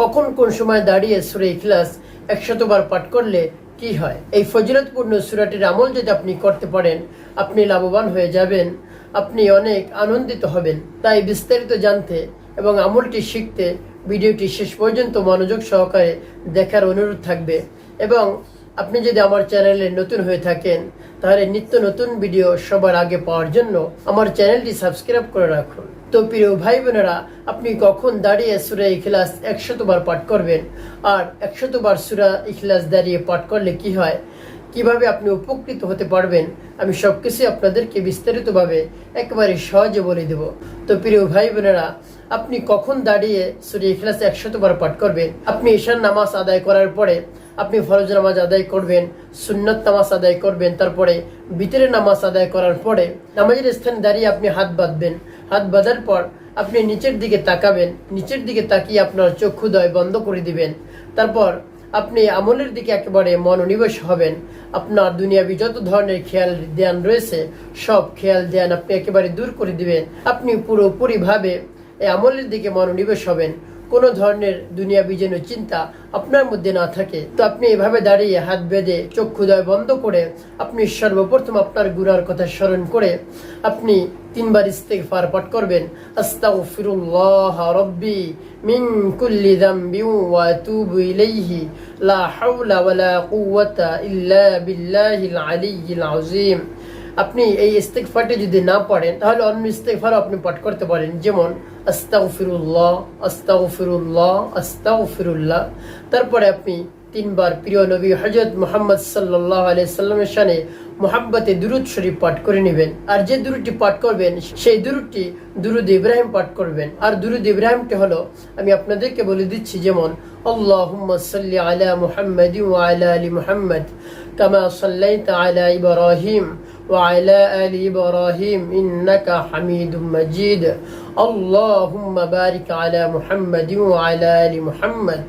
কখন কোন সময় দাঁড়িয়ে সুরে ইখলাস একশতবার পাঠ করলে কি হয়? এই ফজিলতপূর্ণ সুরাটির আমল যদি আপনি করতে পারেন, আপনি লাভবান হয়ে যাবেন, আপনি অনেক আনন্দিত হবেন। তাই বিস্তারিত জানতে এবং আমলটি শিখতে ভিডিওটি শেষ পর্যন্ত মনোযোগ সহকারে দেখার অনুরোধ থাকবে। এবং আপনি যদি আমার চ্যানেলে নতুন হয়ে থাকেন, তাহলে নিত্য নতুন ভিডিও সবার আগে পাওয়ার জন্য আমার চ্যানেলটি সাবস্ক্রাইব করে রাখুন। তো প্রিয় ভাই বোনেরা আপনি কখন দাঁড়িয়ে সুরা ইখলাস একশতবার পাঠ করবেন? আর একশতবার সুরা ইখলাস দাঁড়িয়ে পাঠ করলে কি হয়? কীভাবে আপনি উপকৃত হতে পারবেন? আমি সবকিছু আপনাদেরকে বিস্তারিতভাবে একেবারে সহজে বলে দেব। তো প্রিয় ভাই বোনেরা আপনি কখন দাঁড়িয়ে সুরে ইখলাস একশতবার পাঠ করবেন? আপনি ঈশান নামাজ আদায় করার পরে আপনি ফরজ নামাজ আদায় করবেন, সুন্নত নামাজ আদায় করবেন, তারপরে বিতরের নামাজ আদায় করার পরে নামাজের স্থানে দাঁড়িয়ে আপনি হাত বাঁধবেন। হাত বাঁধার পর আপনি নিচের দিকে তাকাবেন, নিচের দিকে তাকিয়ে আপনার চক্ষুদয় বন্ধ করে দিবেন। তারপর আপনি আমলের দিকে একেবারে মনোনিবেশ হবেন। আপনার দুনিয়াবি যত ধরনের খেয়াল ধ্যান রয়েছে, সব খেয়াল ধ্যান আপনি একেবারে দূর করে দিবেন। আপনি পুরোপুরিভাবে এই আমলের দিকে মনোনিবেশ হবেন। কোনো ধরনের দুনিয়া যেন চিন্তা আপনার মধ্যে না থাকে, তো আপনি এভাবে দাঁড়িয়ে হাত বেঁধে চক্ষুদয় বন্ধ করে আপনি সর্বপ্রথম আপনার গুনার কথা স্মরণ করে আপনি তিনবার ইস্তেগফার পাঠ করবেন, আস্তাগফিরুল্লাহ রব্বি মিন কুল্লি যামবি ওয়া আতুবু ইলাইহি, লা হাওলা ওয়ালা কুওয়াতা ইল্লা বিল্লাহিল আলিয়্যিল আযীম। আপনি এই ইস্তেগফারটি যদি না পড়েন, তাহলে অন্য ইস্তেগফার আপনি পাঠ করতে পারেন। যেমন, আস্তাগফিরুল্লাহ আস্তাগফিরুল্লাহ আস্তাগফিরুল্লাহ। তারপরে আপনি তিনবার প্রিয় নবী হজরত মোহাম্মদ সাল্লাহ আলিয়া সাল্লামের সানে মোহাব্বতে দুরুদ শরীফ পাঠ করে নেবেন। আর যে দুরুদটি পাঠ করবেন, সেই দুরুদটি দুরুদ ইব্রাহিম পাঠ করবেন। আর দুরুদ ইব্রাহিমটি হলো, আমি আপনাদেরকে বলে দিচ্ছি যেমন, আল্লাহুম্মা সাল্লি আলা মুহাম্মাদ আলা আলি মুহাম্মদ। কামা সাল্লাইতা আলা ইব্রাহিম وعلى آل إبراهيم إنك حميد مجيد اللهم بارك على محمد وعلى آل محمد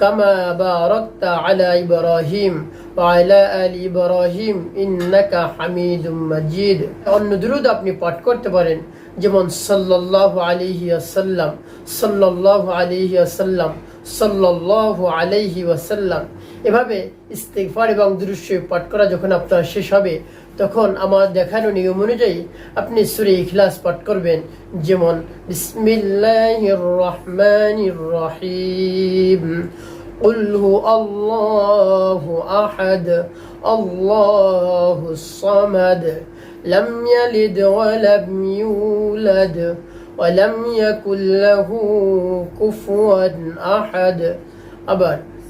كما باركت على إبراهيم وعلى آل إبراهيم إنك حميد مجيد অন্য দুরুদ আপনি পাঠ করতে পারেন যেমন সাল্লাল্লাহু আলাইহি ওয়াসাল্লাম সাল্লাল্লাহু আলাইহি ওয়াসাল্লাম সাল্লাল্লাহু আলাইহি ওয়াসাল্লাম এভাবে ইস্তেগফার এবং দুরূদ শরীফ পাঠ করা যখন আপনার শেষ হবে তখন আমার দেখানো নিয়ম অনুযায়ী আপনি সূরা ইখলাস পাঠ করবেন যেমন বিসমিল্লাহির রহমানির রহিম قل هو الله أحد الله الصمد لم يلد ولم يولد ولم يكن له كفوا أحد أبر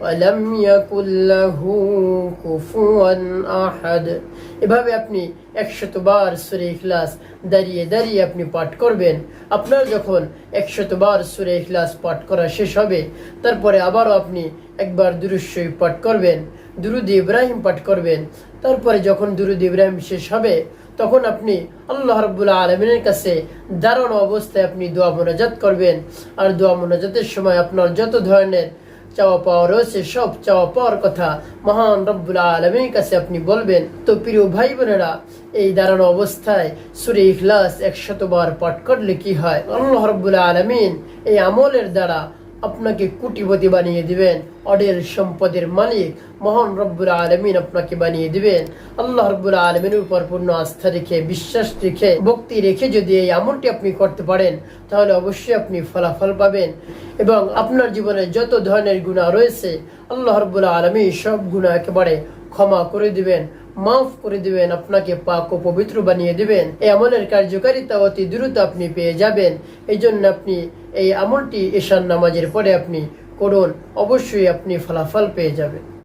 ولم يكن له كفوا أحد এভাবে আপনি একশতবার সুরে ইখলাস দাঁড়িয়ে দাঁড়িয়ে আপনি পাঠ করবেন আপনার যখন একশতবার সুরে ইখলাস পাঠ করা শেষ হবে তারপরে আবারও আপনি একবার দুরুশ্বই পাঠ করবেন দুরুদ ইব্রাহিম পাঠ করবেন তারপরে যখন দুরুদ ইব্রাহিম শেষ হবে তখন আপনি আল্লাহ রব্বুল্লাহ আলমিনের কাছে দারুণ অবস্থায় আপনি দোয়া মোনাজাত করবেন আর দোয়া মোনাজাতের সময় আপনার যত ধরনের রয়েছে, সব পাওয়ার কথা। মহান কাছে আপনি বলবেন, তো প্রিয় ভাই বোনেরা এই দাঁড়ানো অবস্থায় করলে কি হয়? আল্লাহ রব্বুল আলমিন এই আমলের দ্বারা আপনাকে কুটিপতি বানিয়ে দিবেন। অডেল সম্পদের মালিক, মহান রব্বুল আলমিন আপনাকে বানিয়ে দিবেন। আল্লাহ রব্বুল আলমিনের উপর পূর্ণ আস্থা রেখে, বিশ্বাস রেখে, ভক্তি রেখে যদি এই আমলটি আপনি করতে পারেন, তাহলে অবশ্যই আপনি ফলাফল পাবেন। এবং আপনার জীবনে যত ধরনের গুণা রয়েছে, আল্লাহ রব্বুল আলমী সব গুণা একেবারে ক্ষমা করে দিবেন। মাফ করে দিবেন, আপনাকে পাক ও পবিত্র বানিয়ে দিবেন। এই আমলের কার্যকারিতা অতি দ্রুত আপনি পেয়ে যাবেন। এই জন্য আপনি এই আমলটি ঈশান নামাজের পরে আপনি করুন, অবশ্যই আপনি ফলাফল পেয়ে যাবেন।